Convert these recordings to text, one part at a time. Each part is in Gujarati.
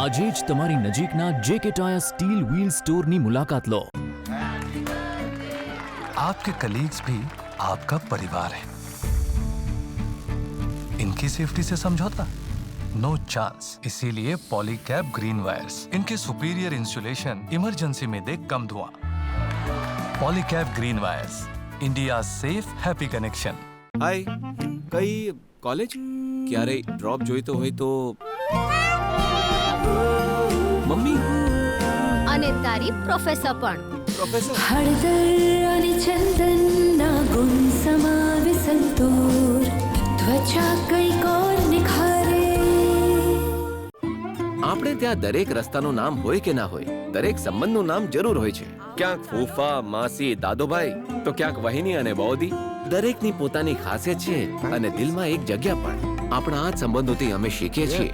આજે જ તમારી નજીકના જે કે ટાયર સ્ટીલ વ્હીલ સ્ટોરની મુલાકાત લો आपके कलीग्स भी आपका परिवार है इनकी सेफ्टी से समझौता नो चांस इसीलिए पॉलीकैब ग्रीन वायर्स इनके सुपीरियर इंसुलेशन इमरजेंसी में दे कम धुआं Polycab green wires India safe happy connection hi કઈ કોલેજ ક્યારેય ડ્રોપ જોઈતો હોય તો મમ્મી? અને તારી પ્રોફેસર પણ. પ્રોફેસર? હળદર અને ચંદનના ગુણ સમાવે સંતોર ત્વચા કંઈક ઓર નિખારે. આપણે ત્યાં દરેક રસ્તાનું નામ હોય કે ના હોય દરેક સંબંધનું નામ જરૂર હોય છે. ક્યાંક ફૂફા માસી દાદોભાઈ તો ક્યાંક વહિની અને બૌદી દરેકની પોતાની ખાસિયત છે અને દિલમાં એક જગ્યા પણ. આપણા આ જ સંબંધોથી અમે શીખીએ છીએ.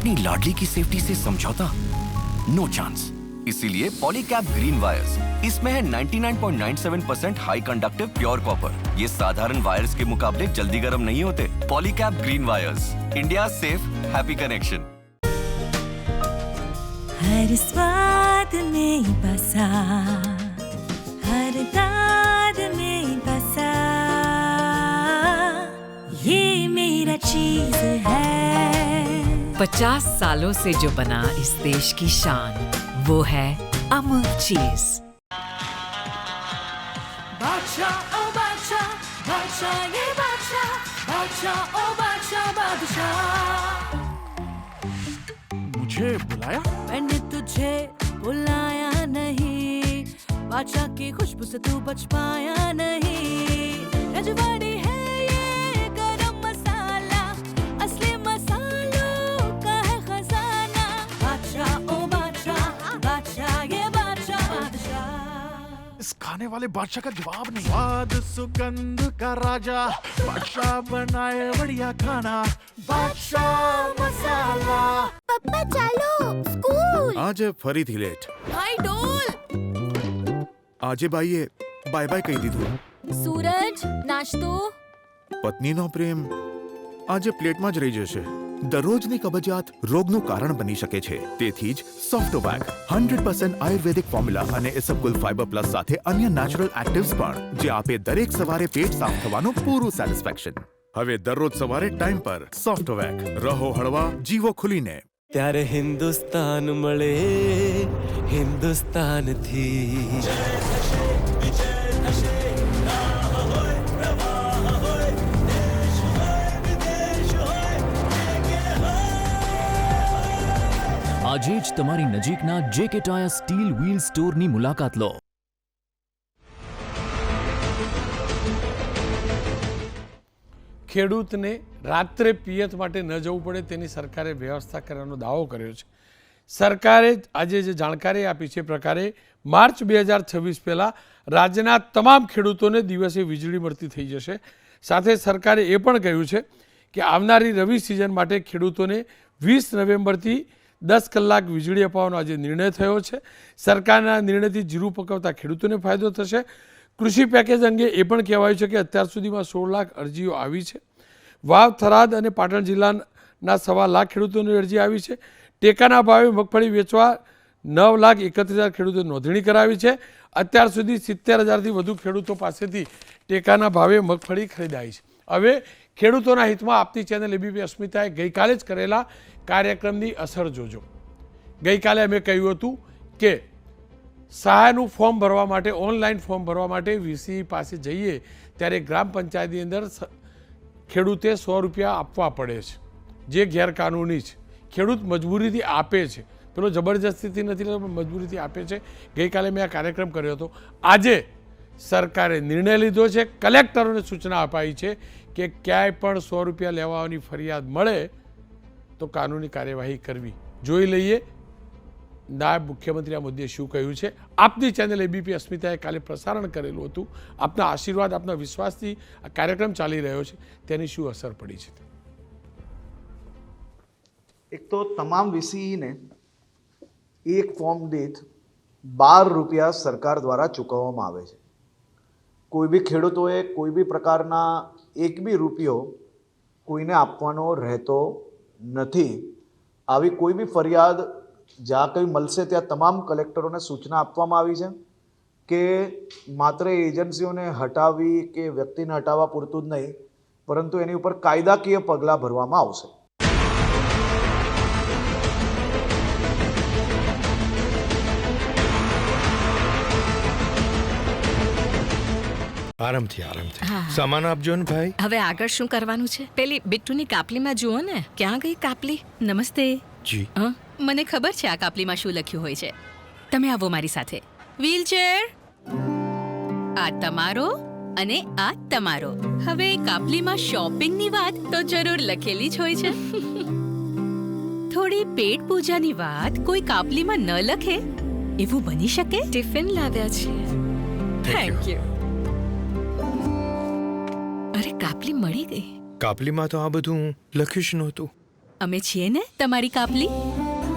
अपनी लाडली की सेफ्टी से समझौता? नो चांस इसीलिए पॉलीकैब ग्रीन वायर्स इसमें है 99.97 percent high conductive pure copper ये साधारण वायर्स के मुकाबले जल्दी गर्म नहीं होते. Polycab green wires India safe happy connection हर स्वाद में बसा, हर दाद में बसा। ये मेरा चीज़ है। पचास सालों से जो बना इस देश की शान वो है अमूल चीज़। बादशाह ओ बादशाह बादशाह ये बादशाह बादशाह ओ बादशाह बादशाह। मुझे बुलाया? मैंने तुझे बुलाया नहीं। बादशाह की खुशबू से तू बच पाया नहीं। रजवाड़ी वाले बादशाह का जवाब नहीं स्वाद सुगंध का राजा बादशाह बनाए बढ़िया खाना बादशाह मसाला પપ્પા ચાલો સ્કૂલ આજે ફરીથી લેટ ભાઈ ડોલ આજે બાઈએ બાય બાય કહી દીધું સૂરજ નાસ્તો પત્નીનો પ્રેમ આજે પ્લેટમાં જ રહી જશે દરરોજની કબજિયાત રોગનું કારણ બની શકે છે. તેથી જ Softovac hundred percent ayurvedic formula અને ઇસબગુલ ફાઇબર પ્લસ સાથે અન્ય નેચરલ એક્ટિવ્સ પણ, જે આપે દરેક સવારે પેટ સાફ થવાનું પૂરું સેટિસ્ફેક્શન હવે દરરોજ સવારે ટાઈમ પર સોફ્ટવેક રહો હળવા, જીવો ખુલીને. ત્યારે હિન્દુસ્તાન મળે, હિન્દુસ્તાનથી. આજે જ તમારી નજીકના જે કે ટાયર સ્ટીલ વ્હીલ સ્ટોરની મુલાકાત લો. ખેડૂતને રાત્રે પિયત માટે ન જવું પડે તેની સરકારે વ્યવસ્થા કરવાનો દાવો કર્યો છે. સરકારે આજે જે જાણકારી આપી છે પ્રકારે માર્ચ બે હજાર છવ્વીસ પહેલાં રાજ્યના તમામ ખેડૂતોને દિવસે વીજળી મળતી થઈ જશે. સાથે સરકારે એ પણ કહ્યું છે કે આવનારી રવિ સિઝન માટે ખેડૂતોને વીસ નવેમ્બરથી દસ કલાક વીજળી અપાવવાનો આજે નિર્ણય થયો છે. સરકારના નિર્ણયથી જીરું પકવતા ખેડૂતોને ફાયદો થશે. કૃષિ પેકેજ અંગે એ પણ કહેવાયું છે કે અત્યાર સુધીમાં સોળ લાખ અરજીઓ આવી છે. વાવ, થરાદ અને પાટણ જિલ્લાના સવા લાખ ખેડૂતોની અરજી આવી છે. ટેકાના ભાવે મગફળી વેચવા નવ લાખ એકત્રીસ હજાર ખેડૂતોએ નોંધણી કરાવી છે. અત્યાર સુધી સિત્તેર હજારથી વધુ ખેડૂતો પાસેથી ટેકાના ભાવે મગફળી ખરીદાઈ છે. હવે ખેડૂતોના હિતમાં આપતી ચેનલ એબીપી અસ્મિતાએ ગઈકાલે જ કરેલા કાર્યક્રમની અસર જોજો. ગઈકાલે અમે કહ્યું હતું કે સહાયનું ફોર્મ ભરવા માટે, ઓનલાઈન ફોર્મ ભરવા માટે વીસી પાસે જઈએ ત્યારે ગ્રામ પંચાયતની અંદર ખેડૂતે સો રૂપિયા આપવા પડે છે. જે ગેરકાનૂની છે. ખેડૂત મજબૂરીથી આપે છે. પેલો જબરજસ્તીથી નથી મજબૂરીથી આપે છે. ગઈકાલે મેં આ કાર્યક્રમ કર્યો હતો. આજે સરકારે નિર્ણય લીધો છે. કલેક્ટરોને સૂચના અપાઈ છે કે ક્યાંય પણ સો રૂપિયા લેવાની ફરિયાદ મળે તો કાનૂની કાર્યવાહી કરવી. જોઈ લઈએ નાયબ મુખ્યમંત્રી આ મુદ્દે શું કહ્યું છે. આપની ચેનલ એબીપી અસ્મિતાએ કાલે પ્રસારણ કરેલું હતું. આપના આશીર્વાદ, આપના વિશ્વાસથી આ કાર્યક્રમ ચાલી રહ્યો છે. તેની શું અસર પડી છે? એક તો તમામ વીસીઈને એક ફોર્મ દીઠ બાર રૂપિયા સરકાર દ્વારા ચૂકવવામાં આવે છે. કોઈ બી ખેડૂતોએ કોઈ બી પ્રકારના એક બી રૂપિયો કોઈને આપવાનો રહેતો નથી. આવી કોઈ બી ફરિયાદ જ્યાં કંઈ મળશે ત્યાં તમામ કલેક્ટરોને સૂચના આપવામાં આવી છે કે માત્ર એજન્સીઓને હટાવી કે વ્યક્તિને હટાવવા પૂરતું જ નહીં, પરંતુ એની ઉપર કાયદાકીય પગલાં ભરવામાં આવશે. આરામથી આરામથી. સામાન આપજો ને ભાઈ. હવે આગળ શું કરવાનું છે? પેલી બિટ્ટુની કાપલીમાં જુઓ ને ક્યાં ગઈ કાપલી? નમસ્તે. જી. હં? મને ખબર છે આ કાપલીમાં શું લખ્યું હોય છે. તમે આવો મારી સાથે. વ્હીલચેર. આ તમારો અને આ તમારો. હવે કાપલીમાં શોપિંગની વાત તો જરૂર લખેલી જ હોય છે. થોડી પેટ પૂજાની વાત કોઈ કાપલીમાં ન લખે એવું બની શકે? ટિફિન લાવ્યા છે. થેન્ક યુ કાપલી મળી ગઈ. કાપલીમાં તો આ બધું લખ્યું જ નહોતું. અમે છીએ ને તમારી કાપલી?